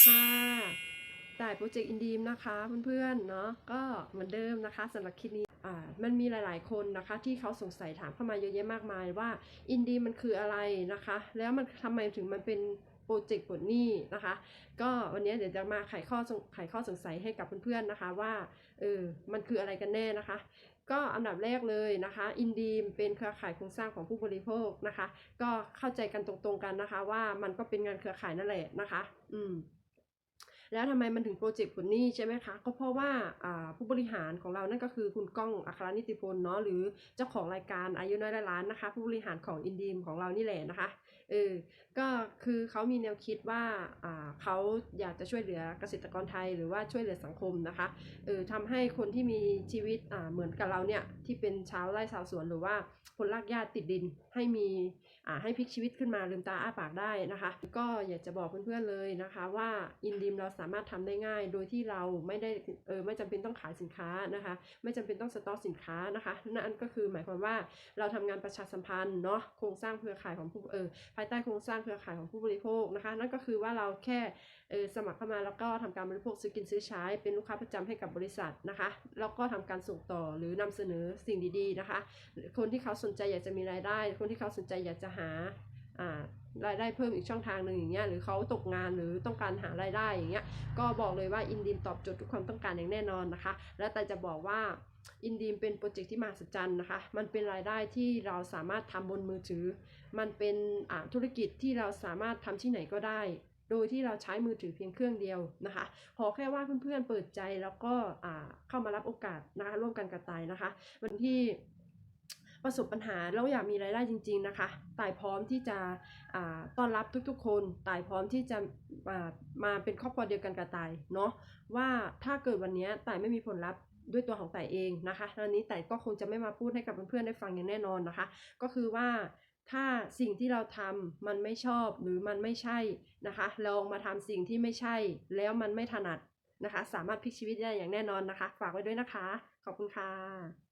ค่ะต่ายโปรเจกต์อินดีมนะคะเพื่อนๆเนาะก็เหมือนเดิมนะคะสำหรับคลิปนี้อ่ามันมีหลายๆคนนะคะ ที่เขาสงสัยถามเข้ามาเยอะแยะมากมายว่าอินดีมันคืออะไรนะคะ แล้วมันทำไมถึงมันเป็นโปรเจกต์ปลดหนี้นะคะ ก็วันนี้เดี๋ยวจะมาไขข้อสงไขข้อสงสัยให้กับเพื่อนๆนะคะว่าเออมันคืออะไรกันแน่นะคะก็อันดับแรกเลยนะคะ อินดีมเป็นเครือข่ายโครงสร้างของผู้บริโภคนะคะ ก็เข้าใจกันตรงๆกันนะคะ ว่ามันก็เป็นงานเครือข่ายนั่นแหละนะคะ อืม แล้วทำไมมันถึงโปรเจกต์ผลนี้ใช่ไหมคะ ก็เพราะว่าผู้บริหารของเรานั่นก็คือคุณก้องอัครนิติพลเนาะหรือเจ้าของรายการอายุน้อยล้านนะคะ ผู้บริหารของอินดีมของเรานี่แหละนะคะเออก็คือเขามีแนวคิดว่าเขาอยากจะช่วยเหลือเกษตรกรไทยหรือว่าช่วยเหลือสังคมนะคะเออทำให้คนที่มีชีวิตเหมือนกับเราเนี่ยที่เป็นชาวไร่ชาวสวนหรือว่าคนรากหญ้าติดดินให้มีให้พลิกชีวิตขึ้นมาลืมตาอ้าปากได้นะคะ ก็อยากจะบอกเพื่อนๆเลยนะคะว่าอินดิมเราสามารถทำได้ง่าย โดยที่เราไม่ได้เออไม่จำเป็นต้องขายสินค้านะคะ ไม่จำเป็นต้องสต็อกสินค้านะคะนั่นก็คือหมายความว่าเราทำงานประชาสัมพันธ์เนาะโครงสร้างเครือข่ายของผู้เออภายใต้โครงสร้างเครือข่ายของผู้บริโภคนะคะ นั่นก็คือว่าเราแค่เออสมัครเข้ามาแล้วก็ทำการบริโภคซื้อกินซื้อใช้เป็นลูกค้าประจำให้กับบริษัทนะคะแล้วก็ทำการส่งต่อหรือนำเสนอสิ่งดีๆนะคะ คนที่เขาสนใจอยากจะมีรายได้ คนที่เขาสนใจอยากจะหา รายได้เพิ่มอีกช่องทางหนึ่งอย่างเงี้ยหรือเขาตกงานหรือต้องการหารายได้อย่างเงี้ยก็บอกเลยว่าอินดีมตอบโจทย์ทุกความต้องการอย่างแน่นอนนะคะ และแต่จะบอกว่าอินดีมเป็นโปรเจกต์ที่มหัศจรรย์นะคะ มันเป็นรายได้ที่เราสามารถทำบนมือถือ มันเป็นอ่าธุรกิจที่เราสามารถทำที่ไหนก็ได้ โดยที่เราใช้มือถือเพียงเครื่องเดียวนะคะ ขอแค่ว่าเพื่อนๆเปิดใจแล้วก็อ่าเข้ามารับโอกาสนะคะร่วมกันกับตายนะคะ วันที่ ประสบปัญหาแล้วอยากมีรายได้จริง ๆนะคะ ตายพร้อมที่จะต้อนรับทุกๆ คน ตายพร้อมที่จะอ่ามาเป็นครอบครัวเดียวกันกับตายเนาะว่าถ้าเกิดวันนี้ตายไม่มีผลลัพธ์ด้วยตัวของตายเองนะคะตอนนี้ตายก็คงจะไม่มาพูดให้กับเพื่อนๆได้ฟังอย่างแน่นอนนะคะ ก็คือว่าถ้าสิ่งที่เราทำมันไม่ชอบหรือมันไม่ใช่นะคะลองมาทำสิ่งที่ไม่ใช่ แล้วมันไม่ถนัดนะคะ สามารถพลิกชีวิตได้อย่างแน่นอนนะคะ ฝากไว้ด้วยนะคะ ขอบคุณค่ะ